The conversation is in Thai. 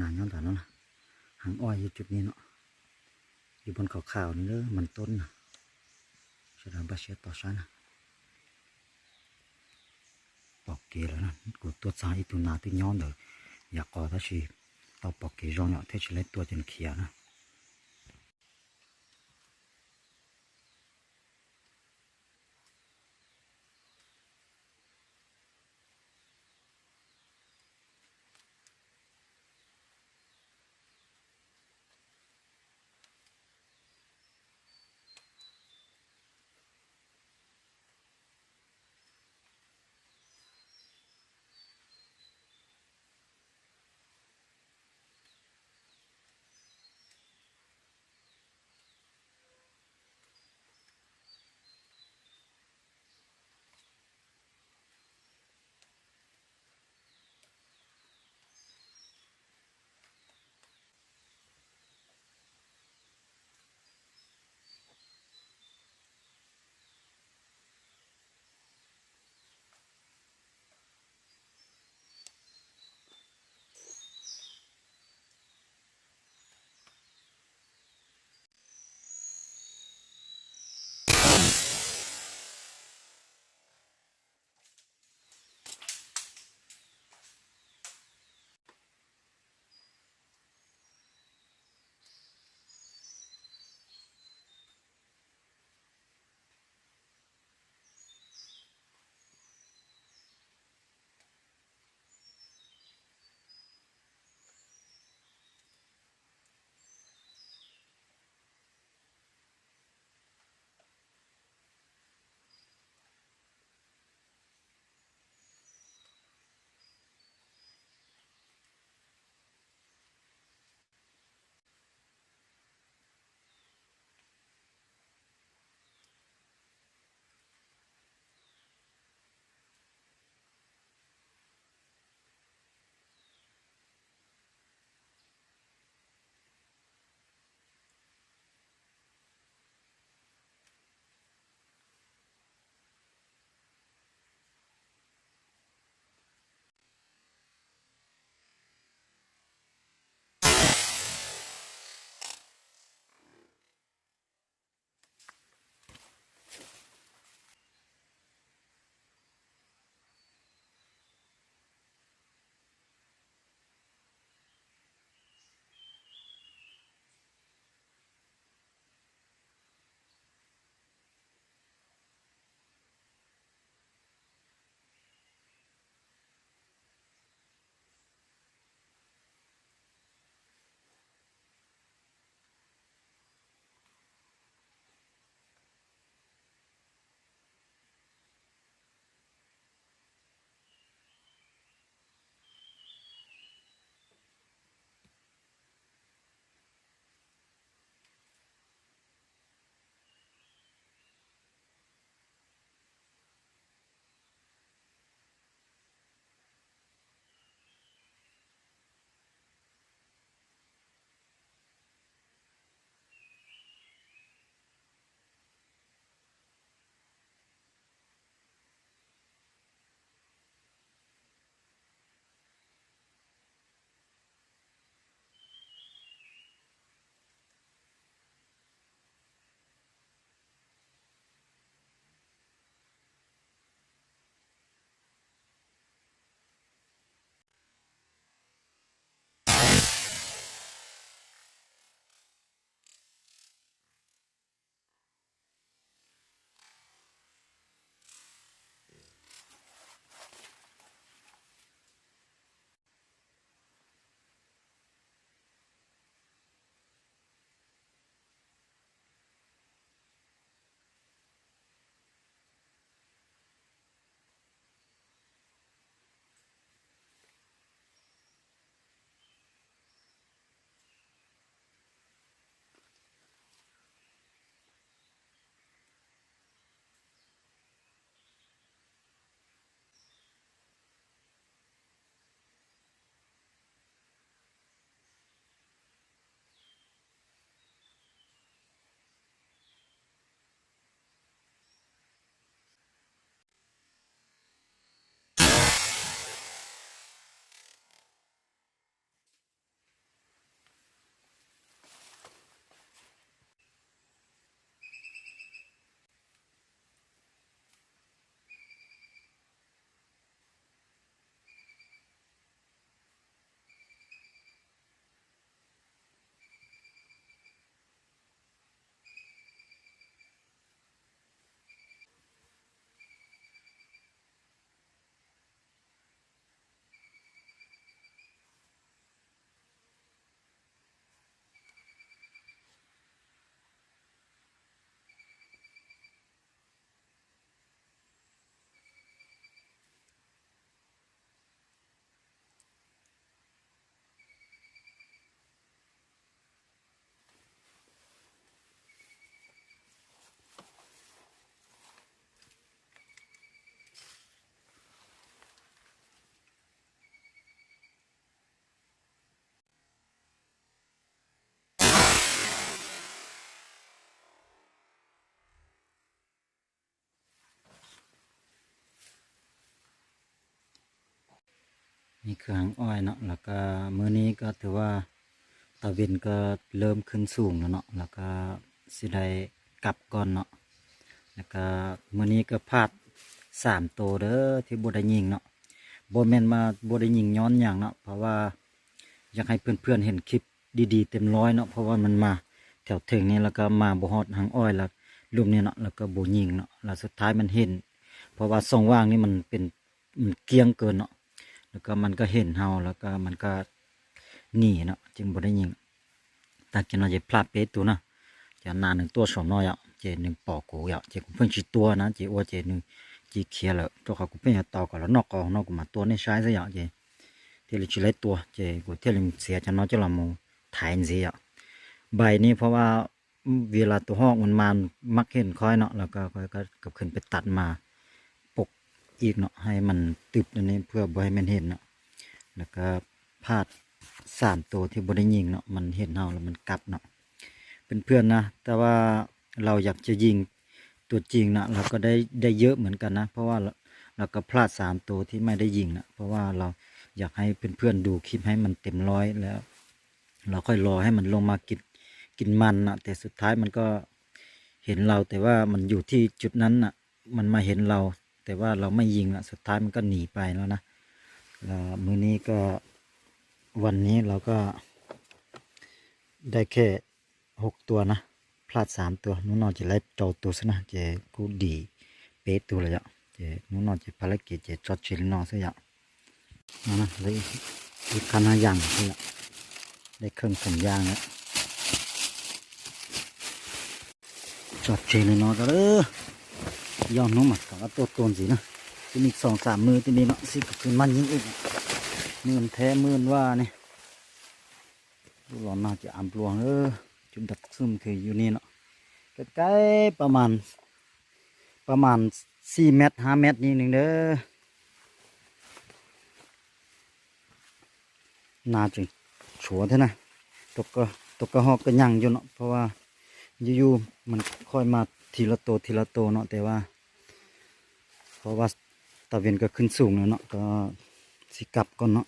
นาดย้อนแต่นั้นนะหางอ้อยอยู่จุดนี้เนาะอยู่บนขาวๆนี่เด้อมันต้นนะแสดงว่าเชียต่อชั้นนะบอกเกแล้วนะกูตัวซ้ายอีตัวหนาตัวย้อนเด้ออยากกอถ้าชีต่อบอกเกรองเนาะเทชเล็ตัวจนเขียนะ นี่คือหางอ้อยเนาะแล้วก็มื้อนี้ก็ถือว่าตะเวนก็เริ่มขึ้นสูงแล้วเนาะแล้วก็สิได้กลับก่อนเนาะแล้วก็มื้อนี้ก็พลาดสามโตวเด้อที่บ่ได้ยิงเนาะบ่แม่นมาบ่ได้ยิงย้อนหยังเนาะเพราะว่าอยากให้เพื่อนๆเห็นคลิปดีๆ เต็มร้อยเนาะเพราะว่ามันมาแถวถึงนี่แล้วก็มาบ่ฮอดหางอ้อยแล้วรูปนี้เนาะแล้วก็บ่ยิงเนาะแล้วสุดท้ายมันเห็น เพราะว่าส่องว่างนี่มันเป็นมันเกรียงเกินเนาะ แล้วก็มันก็เห็นเฮาแล้วก็มันก็หนีเนาะจึงบ่ได้ยิงตากินเราจะพลาดเป๊ะตัวนะจะนานหนึ่งตัวสองน้อยอะเจหนึ่งปอกกูอะเจกูเพิ่งชิตัวนะเจอ้วเจหนึ่งจีเคียแล้วตัวเขากูเพิ่งจะต่อก่อนแล้วนอกกองนอกกูมาตัวนี่ใช้ซะอย่างเจเทลิชิเลตัวเจกูเทลิมเสียจะน้อยจะละโมถ่ายเสียใบนี้เพราะว่าเวลาตัวหอกมันมามักเห็นค่อยเนาะแล้วก็ค่อยก็กับขึ้นไปตัดมา อีกเนาะให้มันตึบอันนี้เพื่อบ่ให้มันเห็นเนาะแล้วก็พาดสามตัวที่บ่ได้ยิงเนาะมันเห็นเฮาแล้วมันกลับเนาะเป็นเพื่อนนะ แต่ว่าเราอยากจะยิงตัวจริงนะเราก็ได้ได้เยอะเหมือนกันนะ เพราะว่าเราเราก็พลาดสามตัวที่ไม่ได้ยิงนะเพราะว่าเราอยากให้เพื่อนๆดูคลิปให้มันเต็มร้อยแล้ว เราค่อยรอให้มันลงมากินกินมันนะแต่สุดท้ายมันก็เห็นเราแต่ว่ามันอยู่ที่จุดนั้นน่ะมันมาเห็นเรา แต่ว่าเราไม่ยิงอะสุดท้ายมันก็หนีไปแล้วนะแล้วมื้อนี้ก็วันนี้เราก็ได้แค่หกตัวนะ พลาดสามตัวนู้นนอนจะไล่จอตัวซะนะเจกูดีเป๊ะตัวเลยอะเจนู้นนอนจะภารกิจเจจอดเชลนอนซะอย่างนั่นนะเลยอีกคันห้าอย่างซะอย่างได้เครื่องสัญญาณแล้วจอดเชลนอนกันเลย ยอมน้องหมัดกับว่าตัวตนสินะจะมีสองสามมือที่นี่เนาะสิกับคืนมันยิงอีกมือนแท้มือนว่าเนี่ยดูหลอนน่าจะอ่ำปลวงเออจุดดักซุ่มคืออยู่นี่เนาะใกล้ๆประมาณ ประมาณสี่เมตรห้าเมตรนี่หนึ่งเด้อนาจะชัวเท่านะตกก็ตกกระหอกก็ยังอยู่เนาะเพราะว่าอยู่ๆมันค่อยมาทีละโตทีละโตเนาะแต่ว่า เพราะว่าตะเวนก็ขึ้นสูงแล้วเนาะก็สิกลับก่อนเนาะ